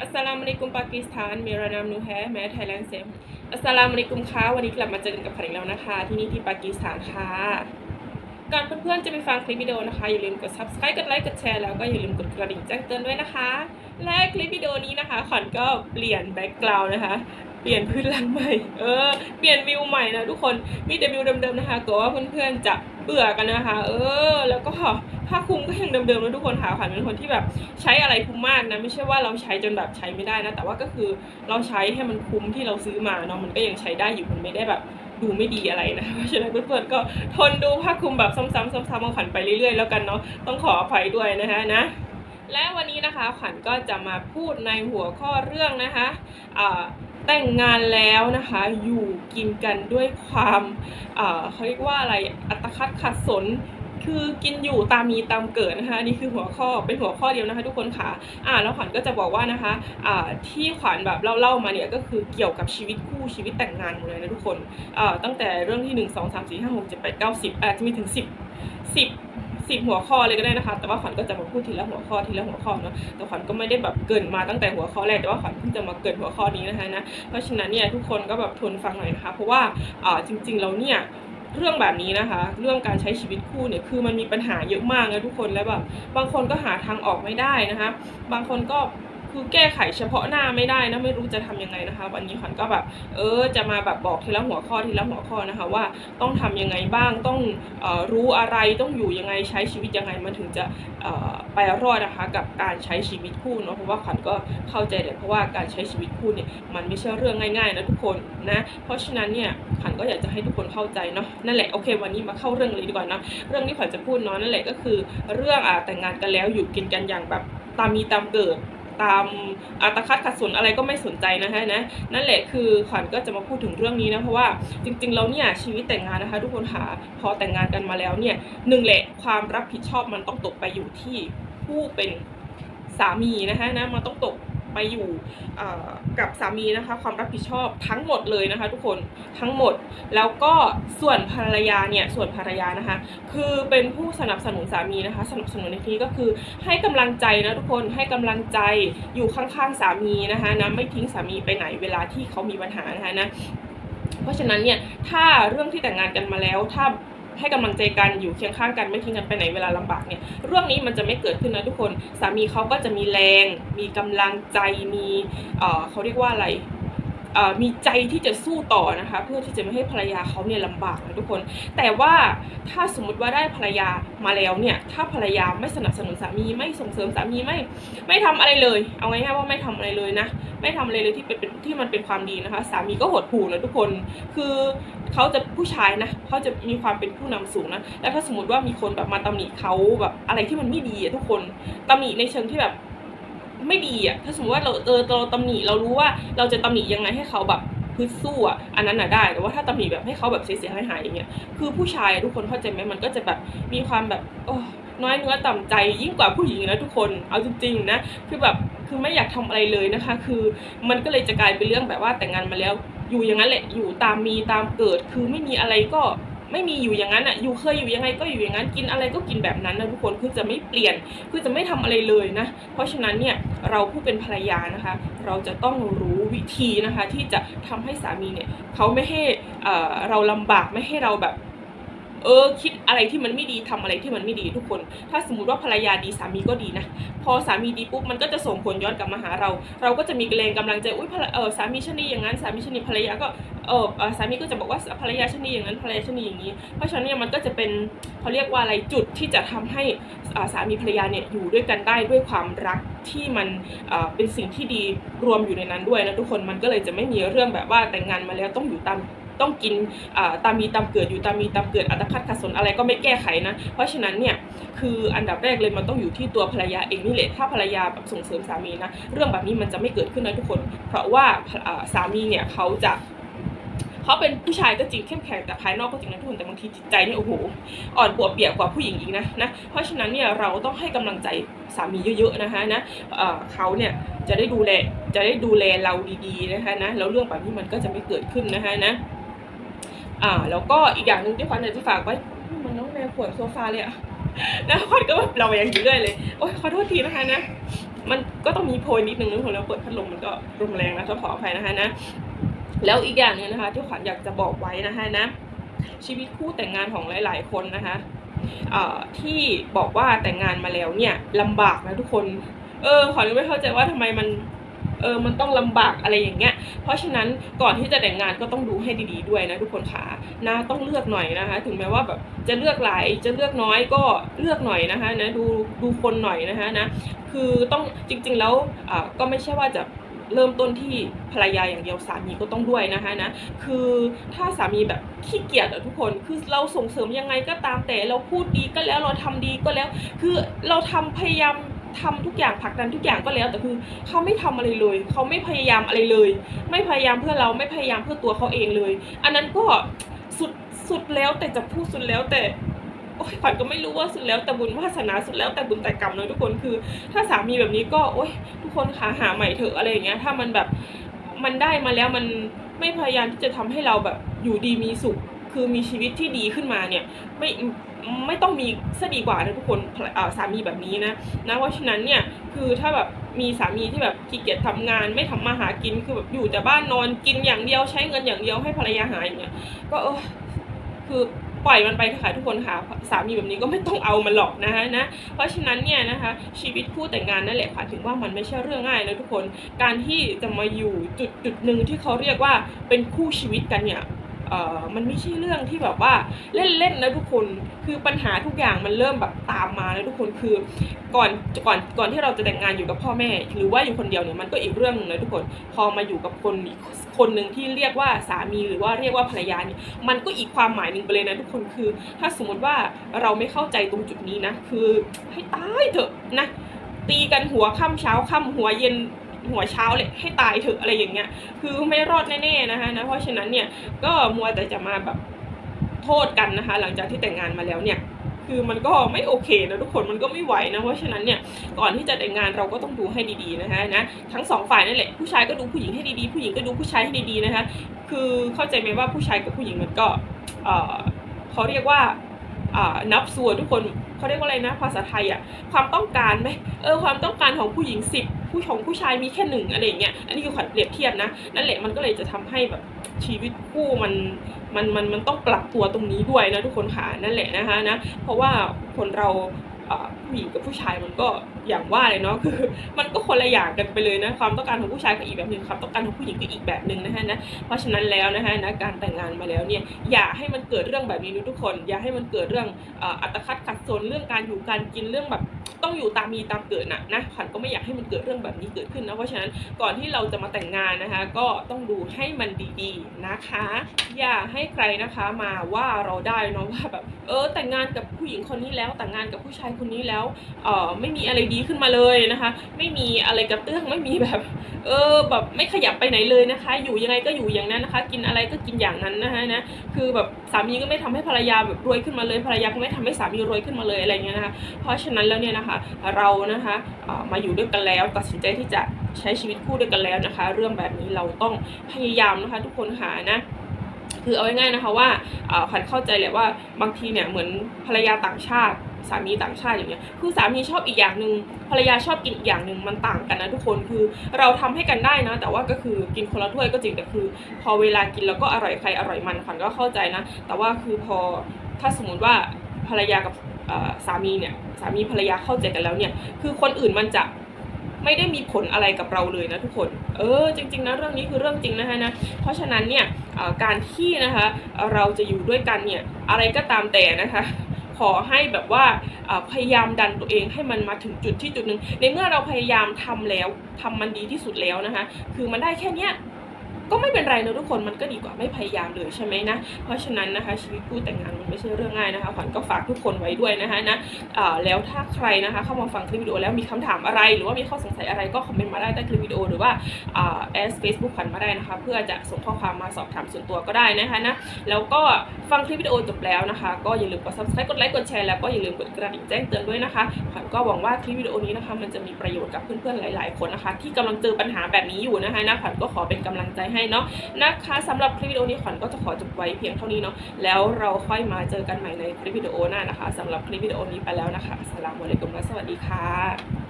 อัสสลามุอะลัยกุมปากีสถานเมรานามนูแฮแม้ไทยแลนด์เซมอัสสลามุลัยกุมค่ะวันนี้กลับมาเจอกันกับผันอีกแล้วนะคะ ที่นี่ที่ปากีสถานค่ะ ก่อนเพื่อนๆจะไปฟังคลิปวิดีโอนะคะ อย่าลืมกด subscribe กดไลค์กดแชร์แล้วก็อย่าลืมกดกระดิ่งแจ้งเตือนด้วยนะคะ และคลิปวิดีโอนี้นะคะขวัญก็เปลี่ยนแบ็กกราวน์นะคะ ลี่ยนพื้นหลังใหม่ เออ เปลี่ยนวิวใหม่นะทุกคน มีแต่วิวเดิมๆนะคะกลัวว่าเพื่อนๆจะเบื่อกันนะคะ เออ แล้วก็ผ้าคลุมก็ยังเดิมๆนะทุกคนค่ะขวัญเป็นคนที่แบบใช้อะไรคุ้มมากนะ ไม่ใช่ว่าเราใช้จนแบบใช้ไม่ได้นะ แต่ว่าก็คือเราใช้ให้มันคุ้มที่เราซื้อมาเนาะ มันก็ยังใช้ได้อยู่ มันไม่ได้แบบดูไม่ดีอะไรนะ เพราะฉะนั้นเพื่อนๆก็ทนดูผ้าคลุมแบบซ้ำๆซ้ำๆของขวัญไปเรื่อยๆแล้วกันเนาะ ต้องขออภัยด้วยนะคะนะและวันนี้นะคะขวัญก็จะมาพูดในหัวข้อเรื่องนะคะอ่า แต่งงานแล้วนะคะอยู่กินกันด้วยความเขาเรียกว่าอะไรอัตคัดขัดสนคือกินอยู่ตามมีตามเกิดนะคะนี่คือหัวข้อเป็นหัวข้อเดียวนะคะ ทุกคนค่ะอ่าแล้วขวัญก็จะบอกว่านะคะอ่าที่ขวัญแบบเล่าๆมาเนี่ยก็คือเกี่ยวกับชีวิตคู่ชีวิตแต่งงานหมดเลยนะทุกคนอ่าตั้งแต่เรื่องที่หนึ่งสองสามสี่ห้าหกเจ็ดแปดเก้าสิบอาจจะมีถึงสิบ สิบหัวข้อเลยก็ได้นะคะ แต่ว่าขวัญก็จะมาพูดทีละหัวข้อทีละหัวข้อเนาะแต่ขวัญก็ไม่ได้แบบเกินมาตั้งแต่หัวข้อแรกแต่ว่าขวัญเพิ่งจะมาเกินหัวข้อนี้นะคะนะเพราะฉะนั้นเนี่ยทุกคนก็แบบทนฟังหน่อยนะคะ เพราะว่าอ่าจริง ๆ เราเนี่ยเรื่องแบบนี้นะคะ เรื่องการใช้ชีวิตคู่เนี่ยคือมันมีปัญหาเยอะมากนะทุกคนแล้วแบบบางคนก็หาทางออกไม่ได้นะคะ บางคนก็ คือแก้ไขเฉพาะหน้าไม่ได้นะไม่รู้จะทำยังไงนะคะ วันนี้ขวัญก็แบบเออจะมาแบบบอกทีละหัวข้อทีละหัวข้อนะคะ ว่าต้องทำยังไงบ้างต้องออรู้อะไรต้องอยู่ยังไงใช้ชีวิตยังไงมันถึงจะไปรอดนะคะ กับการใช้ชีวิตคู่เนาะเพราะว่าขวัญก็เข้าใจเลยเพราะว่าการใช้ชีวิตคู่เนี่ยมันไม่ใช่เรื่องง่ายๆนะทุกคนนะเพราะฉะนั้นเนี่ยขวัญก็อยากจะให้ทุกคนเข้าใจเนาะนั่นแหละโอเค วันนี้มาเข้าเรื่องเลยดีกว่านะเรื่องที่ขวัญจะพูดเนาะนั่นแหละก็คือ เรื่องอ่าแต่งงานกันแล้วอยู่กินกันอย่างแบบตามมีตามเกิด ตามอัตคัดขัดสนอะไรก็ไม่สนใจนะฮะนะนั่นแหละคือขวัญก็จะมาพูดถึงเรื่องนี้นะเพราะว่าจริงๆแล้วเนี่ยชีวิตแต่งงานนะคะ ทุกคนค่ะพอแต่งงานกันมาแล้วเนี่ยหนึ่งแหละความรับผิดชอบมันต้องตกไปอยู่ที่ผู้เป็นสามีนะคะนะมันต้องตก ไปอยู่กับสามีนะคะ ความรับผิดชอบทั้งหมดเลยนะคะ ทุกคนทั้งหมดแล้วก็ส่วนภรรยาเนี่ยส่วนภรรยานะคะ คือเป็นผู้สนับสนุนสามีนะคะ สนับสนุนในที่ก็คือให้กำลังใจนะทุกคนให้กำลังใจอยู่ข้างๆสามีนะคะนะไม่ทิ้งสามีไปไหนเวลาที่เขามีปัญหานะคะนะเพราะฉะนั้นเนี่ยถ้าเรื่องที่แต่งงานกันมาแล้วถ้า ให้กำลังใจกันอยู่เคียงข้างกันไม่ทิ้งกันไปไหนเวลาลำบากเนี่ยเรื่องนี้มันจะไม่เกิดขึ้นนะทุกคน สามีเขาก็จะมีแรง มีกำลังใจมีเออเขาเรียกว่าอะไร มีใจที่จะสู้ต่อนะคะ เพื่อที่จะไม่ให้ภรรยาเขาเนี่ยลำบากนะทุกคน แต่ว่าถ้าสมมติว่าได้ภรรยามาแล้วเนี่ย ถ้าภรรยาไม่สนับสนุนสามีไม่ส่งเสริมสามีไม่ไม่ทำอะไรเลย เอาง่ายๆว่าไม่ทำอะไรเลยนะ ไม่ทำอะไรเลยที่เป็นที่มันเป็นความดีนะคะ สามีก็หดหู่นะทุกคน คือเขาจะผู้ชายนะเขาจะมีความเป็นผู้นำสูงนะ แล้วถ้าสมมติว่ามีคนแบบมาตำหนิเขาแบบอะไรที่มันไม่ดีอะทุกคนตำหนิในเชิงที่แบบ ไม่ดีอะถ้าสมมติว่าเราเออเราตำหนิเรารู้ว่าเราจะตำหนิยังไงให้เขาแบบพึดสู้อะอันนั้นน่ะได้แต่ว่าถ้าตำหนิแบบให้เขาแบบเสียหายหายอย่างเงี้ยคือผู้ชายทุกคนเข้าใจไหมมันก็จะแบบมีความแบบโอ้น้อยเนื้อต่ำใจยิ่งกว่าผู้หญิงนะทุกคนเอาจริงๆนะคือแบบคือไม่อยากทำอะไรเลยนะคะ คือมันก็เลยจะกลายเป็นเรื่องแบบว่าแต่งงานมาแล้ว อยู่อย่างนั้นแหละอยู่ตามมีตามเกิด คือไม่มีอะไรก็ ไม่มีอยู่อย่างนั้นอะอยู่เคยอยู่ยังไงก็อยู่อย่างนั้นกินอะไรก็กินแบบนั้นนะทุกคนคือจะไม่เปลี่ยนคือจะไม่ทำอะไรเลยนะ เพราะฉะนั้นเนี่ยเราผู้เป็นภรรยานะคะ เราจะต้องรู้วิธีนะคะ ที่จะทำให้สามีเนี่ยเขาไม่ให้เอ่อเราลำบากไม่ให้เราแบบ เออคิดอะไรที่มันไม่ดีทำอะไรที่มันไม่ดีทุกคน ถ้าสมมติว่าภรรยาดีสามีก็ดีนะ พอสามีดีปุ๊บมันก็จะส่งผลย้อนกลับมาหาเรา เราก็จะมีแรงกำลังใจอุ้ยภรรเออสามีฉันดีอย่างนั้นสามีฉันดีภรรยาก็เออสามีก็จะบอกว่าภรรยาฉันดีอย่างนั้นภรรยาฉันดีอย่างนี้ เพราะฉะนั้นเนี่ยมันก็จะเป็นเขาเรียกว่าอะไรจุดที่จะทำให้สามีภรรยาเนี่ยอยู่ด้วยกันได้ด้วยความรักที่มันเป็นสิ่งที่ดีรวมอยู่ในนั้นด้วยนะทุกคนมันก็เลยจะไม่มีเรื่องแบบว่าแต่งงานมาแล้วต้องอยู่ตาม ต้องกินตามมีตามเกิดอยู่ตามมีตามเกิดอัตคัดขัดสนอะไรก็ไม่แก้ไขนะ เพราะฉะนั้นเนี่ยคืออันดับแรกเลยมันต้องอยู่ที่ตัวภรรยาเองนี่แหละถ้าภรรยาแบบส่งเสริมสามีนะเรื่องแบบนี้มันจะไม่เกิดขึ้นนะทุกคน เพราะว่าสามีเนี่ยเขาจะเขาเป็นผู้ชายก็จริงเข้มแข็งแต่ภายนอกก็จริงนะทุกคนแต่บางทีจิตใจเนี่ยโอ้โหอ่อนปวดเปียกกว่าผู้หญิงอีกนะนะเพราะฉะนั้นเนี่ยเราต้องให้กำลังใจสามีเยอะๆนะคะนะเออเขาเนี่ยจะได้ดูแลจะได้ดูแลเราดีๆนะคะนะแล้วเรื่องแบบนี้มันก็จะไม่เกิดขึ้นนะคะนะ อ่าแล้วก็อีกอย่างหนึ่งที่ขวัญอยากจะฝากไว้มันน้องแมวขวนโซฟาเลยอะนะขวัญก็แบบเราอย่างเรื่อยเลยโอ๊ยขอโทษทีนะคะนะ มันก็ต้องมีโพยนิดนึงนะคนแล้วเปิดพัดลมมันก็ลมแรงนะต้องขออภัยนะคะนะแล้วอีกอย่างนึงนะคะ ที่ขวัญอยากจะบอกไว้นะคะนะ ชีวิตคู่แต่งงานของหลาย ๆ คนนะคะอ่อที่บอกว่าแต่งงานมาแล้วเนี่ยลำบากนะทุกคน เออขวัญไม่เข้าใจว่าทำไมมัน เออมันต้องลำบากอะไรอย่างเงี้ย เพราะฉะนั้นก่อนที่จะแต่งงานก็ต้องดูให้ดีๆด้วยนะทุกคนค่ะนะต้องเลือกหน่อยนะคะ ถึงแม้ว่าแบบจะเลือกหลายจะเลือกน้อยก็เลือกหน่อยนะคะนะดูดูคนหน่อยนะคะนะคือต้องจริงๆแล้วอ่าก็ไม่ใช่ว่าจะเริ่มต้นที่ภรรยาอย่างเดียวสามีก็ต้องด้วยนะคะนะคือถ้าสามีแบบขี้เกียจอะทุกคนคือเราส่งเสริมยังไงก็ตามแต่เราพูดดีก็แล้วเราทำดีก็แล้ว คือเราทำพยายาม ทำทุกอย่างผลักดันทุกอย่างก็แล้ว แต่คือเขาไม่ทำอะไรเลยเขาไม่พยายามอะไรเลย ไม่พยายามเพื่อเราไม่พยายามเพื่อตัวเขาเองเลย อันนั้นก็สุดสุดแล้วแต่จะพูดสุดแล้วแต่โอ๊ยขวัญก็ไม่รู้ว่าสุดแล้วแต่บุญวาสนาสุดแล้วแต่บุญแต่กรรมเนอะทุกคนคือ ถ้าสามีแบบนี้ก็โอ๊ยทุกคนคะหาใหม่เถอะอะไรอย่างเงี้ยถ้ามันแบบมันได้มาแล้วมันไม่พยายามที่จะทำให้เราแบบอยู่ดีมีสุข คือมีชีวิตที่ดีขึ้นมาเนี่ย ไม่ ไม่ต้องมีซะดีกว่านะทุกคนสามีแบบนี้นะนะเพราะฉะนั้นเนี่ยคือถ้าแบบมีสามีที่แบบขี้เกียจทำงานไม่ทำมาหากินคือแบบอยู่แต่บ้านนอนกินอย่างเดียวใช้เงินอย่างเดียวให้ภรรยาหาอย่างเงี้ยก็เออคือปล่อยมันไปเถอะค่ะทุกคนค่ะสามีแบบนี้ก็ไม่ต้องเอามันหรอกนะคะนะเพราะฉะนั้นเนี่ยนะคะชีวิตคู่แต่งงานนั่นแหละค่ะถึงว่ามันไม่ใช่เรื่องง่ายนะทุกคนการที่จะมาอยู่จุดจุดหนึ่งที่เขาเรียกว่าเป็นคู่ชีวิตกันเนี่ย มันไม่ใช่เรื่องที่แบบว่าเล่นๆนะทุกคนคือปัญหาทุกอย่างมันเริ่มแบบตามมาแล้วทุกคนคือก่อนก่อนก่อนที่เราจะแต่งงานอยู่กับพ่อแม่ หรือว่าอยู่คนเดียวเนี่ยมันก็อีกเรื่องหนึงนะทุกคนพอมาอยู่กับคนคนหนึ่งที่เรียกว่าสามีหรือว่าเรียกว่าภรรยาเนี่ยมันก็อีกความหมายหนึ่งไปเลยนะทุกคนคือ ถ้าสมมติว่าเราไม่เข้าใจตรงจุดนี้นะคือให้ตายเถอะนะตีกันหัวค่ำเช้าค่ำหัวเย็น หัวเช้าเลยให้ตายเถอะอะไรอย่างเงี้ย คือไม่รอดแน่ๆนะคะนะเพราะฉะนั้นเนี่ยก็มัวแต่จะมาแบบโทษกันนะคะ หลังจากที่แต่งงานมาแล้วเนี่ยคือมันก็ไม่โอเคนะทุกคนมันก็ไม่ไหวนะ เพราะฉะนั้นเนี่ยก่อนที่จะแต่งงานเราก็ต้องดูให้ดีๆนะคะนะทั้งสองฝ่ายนั่นแหละผู้ชายก็ดูผู้หญิงให้ดีๆผู้หญิงก็ดูผู้ชายให้ดีๆนะคะคือเข้าใจไหมว่าผู้ชายกับผู้หญิงมันก็เออเขาเรียกว่าอ่านับส่วนทุกคนเขาเรียกว่าอะไรนะภาษาไทยอะความต้องการไหมเออความต้องการของผู้หญิงสิบ ผู้ชงผู้ชายมีแค่หนึ่งอะไรอย่างเงี้ยอันนี้คือขวัญเปรียบเทียบนะนั่นแหละมันก็เลยจะทำให้แบบชีวิตคู่มันมันมันมันต้องปรับตัวตรงนี้ด้วยนะทุกคนค่ะนั่นแหละนะคะนะเพราะว่าคนเราเอ่อ ผู้หญิงกับผู้ชายมันก็อย่างว่าเลยเนาะคือ มันก็คนละอย่างกันไปเลยนะความต้องการของผู้ชายก็อีกแบบหนึ่งความต้องการของผู้หญิงก็อีกแบบหนึ่งนะคะนะเพราะฉะนั้นแล้วนะคะนะการแต่งงานมาแล้วเนี่ยอย่าให้มันเกิดเรื่องแบบนี้นะทุกคน อย่าให้มันเกิดเรื่องอัตคัดขัดสนเรื่องการอยู่การกินเรื่องแบบต้องอยู่ตามมีตามเกิดนะนะขวัญก็ไม่อยากให้มันเกิดเรื่องแบบนี้เกิดขึ้นนะเพราะฉะนั้นก่อนที่เราจะมาแต่งงานนะคะ ก็ต้องดูให้มันดีๆนะคะ อย่าให้ใครนะคะมาว่าเราได้เนาะว่าแบบเออแต่งงานกับผู้หญิงคนนี้แล้วแต่งงานกับผู้ชายคนนี้แล้วเออไม่มีอะไรดีขึ้นมาเลยนะคะ ไม่มีอะไรกระเตื้องไม่มีแบบ เออแบบไม่ขยับไปไหนเลยนะคะ อยู่ยังไงก็อยู่อย่างนั้นนะคะ กินอะไรก็กินอย่างนั้นนะคะนะคือแบบสามีก็ไม่ทำให้ภรรยาแบบรวยขึ้นมาเลยภรรยาก็ไม่ทำให้สามีรวยขึ้นมาเลยอะไรเงี้ยนะคะเพราะฉะนั้นแล้วเนี่ยนะคะเรานะคะมาอยู่ด้วยกันแล้วตัดสินใจที่จะใช้ชีวิตคู่ด้วยกันแล้วนะคะ เรื่องแบบนี้เราต้องพยายามนะคะทุกคนหานะคือเอาง่ายๆนะคะว่าเอ่อขวัญเข้าใจแหละว่าบางทีเนี่ยเหมือนภรรยาต่างชาติ สามีต่างชาติอย่างเงี้ย คือสามีชอบอีกอย่างหนึ่งภรรยาชอบกินอีกอย่างหนึ่งมันต่างกันนะทุกคน คือเราทำให้กันได้นะ แต่ว่าก็คือกินคนละถ้วยก็จริงแต่คือ พอเวลากินแล้วก็อร่อยใครอร่อยมันขวัญก็เข้าใจนะ แต่ว่าคือพอถ้าสมมติว่าภรรยากับสามีเนี่ยสามีภรรยาเข้าใจกันแล้วเนี่ย คือคนอื่นมันจะไม่ได้มีผลอะไรกับเราเลยนะทุกคน เออจริง ๆนะเรื่องนี้คือเรื่องจริงนะคะนะ เพราะฉะนั้นเนี่ยการที่นะคะเราจะอยู่ด้วยกันเนี่ยอะไรก็ตามแต่นะคะ ขอให้แบบว่าพยายามดันตัวเองให้มันมาถึงจุดที่จุดหนึ่งในเมื่อเราพยายามทำแล้วทำมันดีที่สุดแล้วนะคะ คือมันได้แค่เนี้ย ก็ไม่เป็นไรนะทุกคนมันก็ดีกว่าไม่พยายามเลยใช่ไหมนะ เพราะฉะนั้นนะคะชีวิตคู่แต่งงานมันไม่ใช่เรื่องง่ายนะคะขวัญก็ฝากทุกคนไว้ด้วยนะคะนะแล้วถ้าใครนะคะเข้ามาฟังคลิปวิดีโอแล้วมีคำถามอะไร หรือว่ามีข้อสงสัยอะไรก็คอมเมนต์มาได้ใต้คลิปวิดีโอหรือว่าแอสเฟซบุ๊กขวัญมาได้นะคะ เพื่อจะส่งข้อความมาสอบถามส่วนตัวก็ได้นะคะนะแล้วก็ฟังคลิปวิดีโอจบแล้วนะคะ ก็อย่าลืมกด subscribe กดไลค์กดแชร์แล้วก็อย่าลืมกดกระดิ่งแจ้งเตือนด้วยนะคะขวัญก็หวังว่าคลิปวิดีโอนี้นะคะมันจะมีประโยชน์กับเพื่อนๆหลาย ๆ คนนะคะ ที่กำลังเจอปัญหาแบบนี้อยู่นะคะนะขวัญก็ขอเป็นกำลังใจให้เนาะนะคะสำหรับคลิปวิดีโอนี้ขวัญก็จะขอจบไว้เพียงเท่านี้เนาะแล้วเราค่อยมาเจอกันใหม่ในคลิปวิดีโอหน้านะคะสำหรับคลิปวิดีโอนี้ไปแล้วนะคะสสลามุอะลัยกุมและสวัสดีค่ะ